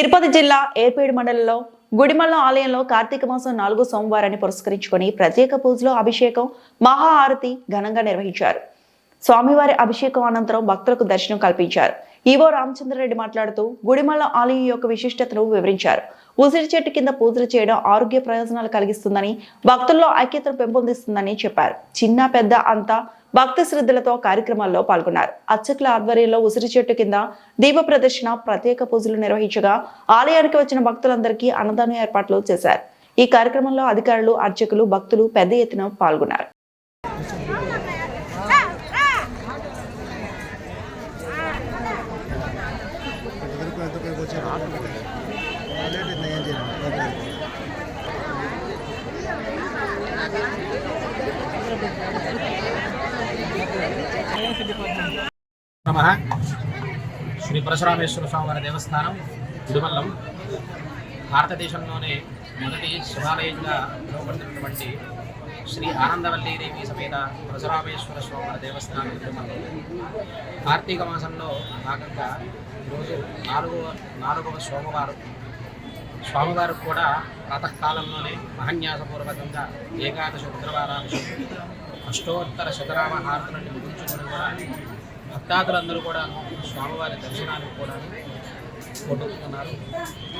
తిరుపతి జిల్లా ఏర్పేడు మండలంలో గుడిమల్ల ఆలయంలో కార్తీక మాసం నాలుగో సోమవారాన్ని పురస్కరించుకొని ప్రత్యేక పూజలు అభిషేకం మహా ఆరతి ఘనంగా నిర్వహించారు. స్వామివారి అభిషేకం అనంతరం భక్తులకు దర్శనం కల్పించారు. ఈవో రామచంద్రరెడ్డి మాట్లాడుతూ గుడిమల్ల ఆలయం యొక్క విశిష్టతను వివరించారు. ఉసిరి చెట్టు కింద పూజలు చేయడం ఆరోగ్య ప్రయోజనాలు కలిగిస్తుందని భక్తుల్లో ఐక్యతను పెంపొందిస్తుందని చెప్పారు. చిన్న పెద్ద అంతా భక్తి శ్రద్ధలతో కార్యక్రమాల్లో పాల్గొన్నారు. అర్చకుల ఆధ్వర్యంలో ఉసిరి చెట్టు కింద దీప ప్రదర్శన ప్రత్యేక పూజలు నిర్వహించగా ఆలయానికి వచ్చిన భక్తులందరికీ అన్నదాన ఏర్పాట్లు చేశారు. ఈ కార్యక్రమంలో అధికారులు అర్చకులు భక్తులు పెద్ద ఎత్తున పాల్గొన్నారు. నమ. శ్రీ పరశురామేశ్వర స్వామివారి దేవస్థానం తిరుమల్లం భారతదేశంలోనే మొదటి శివాలయంగా పిలువబడినటువంటి శ్రీ ఆనందవల్లి దేవి సమేత పరశురామేశ్వర స్వామివారి దేవస్థానం గుడిమల్లం కార్తీక మాసంలో భాగంగా ఈరోజు నాలుగవ నాలుగవ సోమవారం. స్వామివారికి కూడా ప్రాతకాలంలోనే మహన్యాసపూర్వకంగా ఏకాదశి రుద్రవారాలు అష్టోత్తర శతనామ హారతులను ముగించుకుని కూడా భక్తాదులందరూ కూడా స్వామివారి దర్శనానికి కూడా కొట్టుకుంటున్నారు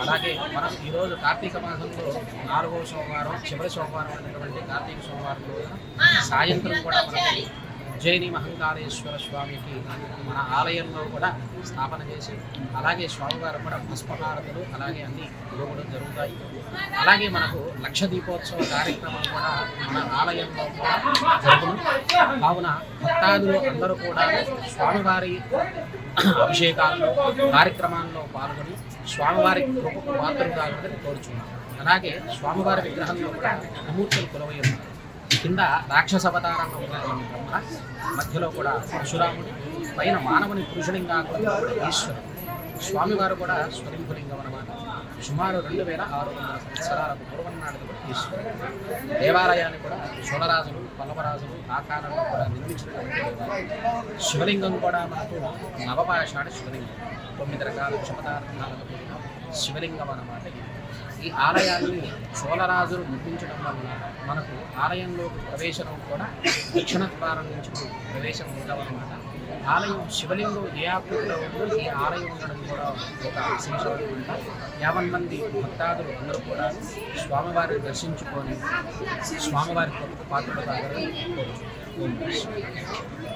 అలాగే మనం ఈరోజు కార్తీక మాసంలో నాలుగవ సోమవారం చివరి సోమవారం అనేటువంటి కార్తీక సోమవారం రోజున సాయంత్రం కూడా మనకి ఉజ్జయిని మహంకాళేశ్వర స్వామికి మన ఆలయంలో కూడా స్థాపన చేసి అలాగే స్వామివారు కూడా పుష్పహారతులు అలాగే అన్ని ఇవ్వడం జరుగుతాయి. అలాగే మనకు లక్ష దీపోత్సవ కార్యక్రమం కూడా మన ఆలయంలో కూడా జరుగును కావున భక్తాదులు అందరూ కూడా స్వామివారి అభిషేకాల్లో కార్యక్రమాల్లో పాల్గొని స్వామివారి కృపకు పాత్రలు కావాలని కోరుచున్నాం. అలాగే స్వామివారి విగ్రహంలో కూడా మూర్తులు కొలవై ఉన్నారు. కింద రాక్షస అవతారంలో ఉన్నటువంటి బ్రహ్మ. మధ్యలో కూడా పరశురాముడు పైన మానవుని పురుషులింగా ఈశ్వరుడు. స్వామివారు కూడా స్వరింపులింగం అనమాట సుమారు రెండు వేల ఆరు వందల సంవత్సరాలకు పూర్వం నాటిది కూడా ఈశ్వరుడు. దేవాలయాన్ని కూడా చోళరాజులు పల్లవరాజులు ఆకారంలో కూడా నిర్మించినటువంటి శివలింగం కూడా మనకు నవపాషాణ శివలింగం. తొమ్మిది రకాల క్షమతార్థాలకు కూడిన శివలింగం అన్నమాట ఈ ఆలయాన్ని చోళరాజులు నిర్మించడం వల్ల మనకు ఆలయంలోకి ప్రవేశం కూడా దక్షిణ ద్వారం నుంచి ప్రవేశం ఉండవన్నమాట. ఆలయం శివలింగం ఏ ఆకృతిలో ఉందో ఈ ఆలయం ఉండడం కూడా ఒక విశేషమైన యాభై మంది భక్తాదులు అందరూ కూడా స్వామివారిని దర్శించుకొని స్వామివారి కృపకు పాత్రలు కాగలని కోరుచున్నాను.